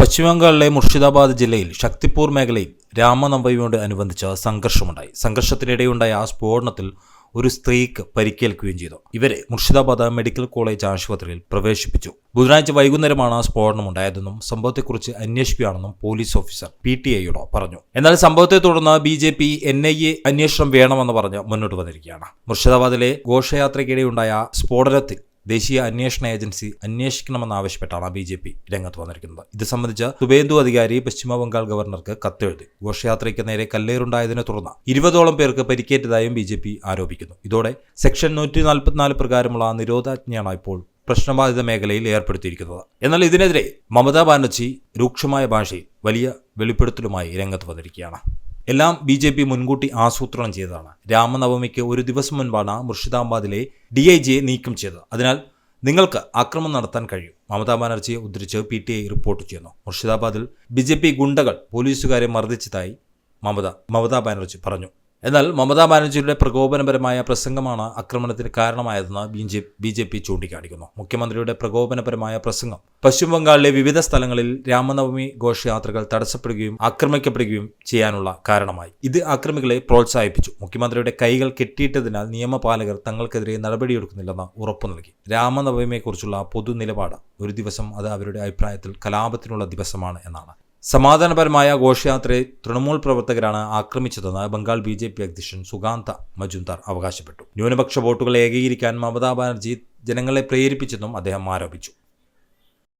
പശ്ചിമബംഗാളിലെ മുർഷിദാബാദ് ജില്ലയിൽ ശക്തിപൂർ മേഖലയിൽ രാമനവമിയോട് അനുബന്ധിച്ച് സംഘർഷമുണ്ടായി. സംഘർഷത്തിനിടെയുണ്ടായ ആ സ്ഫോടനത്തിൽ ഒരു സ്ത്രീക്ക് പരിക്കേൽക്കുകയും ചെയ്തു. ഇവരെ മുർഷിദാബാദ് മെഡിക്കൽ കോളേജ് ആശുപത്രിയിൽ പ്രവേശിപ്പിച്ചു. ബുധനാഴ്ച വൈകുന്നേരമാണ് ആ സ്ഫോടനം ഉണ്ടായതെന്നും സംഭവത്തെക്കുറിച്ച് അന്വേഷിക്കുകയാണെന്നും പോലീസ് ഓഫീസർ പി ടി ഐയോട് പറഞ്ഞു. എന്നാൽ സംഭവത്തെ തുടർന്ന് B J P N I A അന്വേഷണം വേണമെന്ന് പറഞ്ഞ് മുന്നോട്ട് വന്നിരിക്കുകയാണ്. മുർഷിദാബാദിലെ ഘോഷയാത്രയ്ക്കിടെയുണ്ടായ സ്ഫോടനത്തിൽ ദേശീയ അന്വേഷണ ഏജൻസി അന്വേഷിക്കണമെന്നാവശ്യപ്പെട്ടാണ് ബി ജെ പി രംഗത്ത് വന്നിരിക്കുന്നത്. ഇത് സംബന്ധിച്ച് സുബേന്ദു അധികാരി പശ്ചിമ ബംഗാൾ ഗവർണർക്ക് കത്തെഴുതി. ഘോഷയാത്രയ്ക്ക് നേരെ കല്ലേറുണ്ടായതിനെ തുടർന്ന് ഇരുപതോളം പേർക്ക് പരിക്കേറ്റതായും ബി ജെ പി ആരോപിക്കുന്നു. ഇതോടെ സെക്ഷൻ നൂറ്റി നാൽപ്പത്തിനാല് പ്രകാരമുള്ള നിരോധാജ്ഞയാണ് ഇപ്പോൾ പ്രശ്നബാധിത മേഖലയിൽ ഏർപ്പെടുത്തിയിരിക്കുന്നത്. എന്നാൽ ഇതിനെതിരെ മമതാ ബാനർജി രൂക്ഷമായ ഭാഷയിൽ വലിയ വെളിപ്പെടുത്തലുമായി രംഗത്ത് വന്നിരിക്കുകയാണ്. എല്ലാം ബി ജെ പി മുൻകൂട്ടി ആസൂത്രണം ചെയ്തതാണ്. രാമനവമിക്ക് ഒരു ദിവസം മുൻപാണ് മുർഷിദാബാദിലെ ഡി ഐ ജിയെ നീക്കം ചെയ്തത്. അതിനാൽ നിങ്ങൾക്ക് ആക്രമണം നടത്താൻ കഴിയും. മമതാ ബാനർജിയെ ഉദ്ധരിച്ച് പി ടി ഐ റിപ്പോർട്ട് ചെയ്യുന്നു. മുർഷിദാബാദിൽ ബി ജെ പി ഗുണ്ടകൾ പോലീസുകാരെ മർദ്ദിച്ചതായി മമത മമതാ ബാനർജി പറഞ്ഞു. എന്നാൽ മമതാ ബാനർജിയുടെ പ്രകോപനപരമായ പ്രസംഗമാണ് ആക്രമണത്തിന് കാരണമായതെന്ന് B J B J P ചൂണ്ടിക്കാണിക്കുന്നു. മുഖ്യമന്ത്രിയുടെ പ്രകോപനപരമായ പ്രസംഗം പശ്ചിമ ബംഗാളിലെ വിവിധ സ്ഥലങ്ങളിൽ രാമനവമി ഘോഷയാത്രകൾ തടസ്സപ്പെടുകയും ആക്രമിക്കപ്പെടുകയും ചെയ്യാനുള്ള കാരണമായി. ഇത് ആക്രമികളെ പ്രോത്സാഹിപ്പിച്ചു. മുഖ്യമന്ത്രിയുടെ കൈകൾ കെട്ടിയിട്ടതിനാൽ നിയമപാലകർ തങ്ങൾക്കെതിരെ നടപടിയെടുക്കുന്നില്ലെന്ന് ഉറപ്പു നൽകി. രാമനവമിയെക്കുറിച്ചുള്ള പൊതു നിലപാട് ഒരു ദിവസം അത് അവരുടെ അഭിപ്രായത്തിൽ കലാപത്തിനുള്ള ദിവസമാണ് എന്നാണ്. സമാധാനപരമായ ഘോഷയാത്രയെ തൃണമൂൽ പ്രവർത്തകരാണ് ആക്രമിച്ചതെന്ന് ബംഗാൾ ബി ജെ പി അധ്യക്ഷൻ സുഗാന്ത മജുംദാർ അവകാശപ്പെട്ടു. ന്യൂനപക്ഷ വോട്ടുകൾ ഏകീകരിക്കാൻ മമതാ ബാനർജി ജനങ്ങളെ പ്രേരിപ്പിച്ചെന്നും അദ്ദേഹം ആരോപിച്ചു.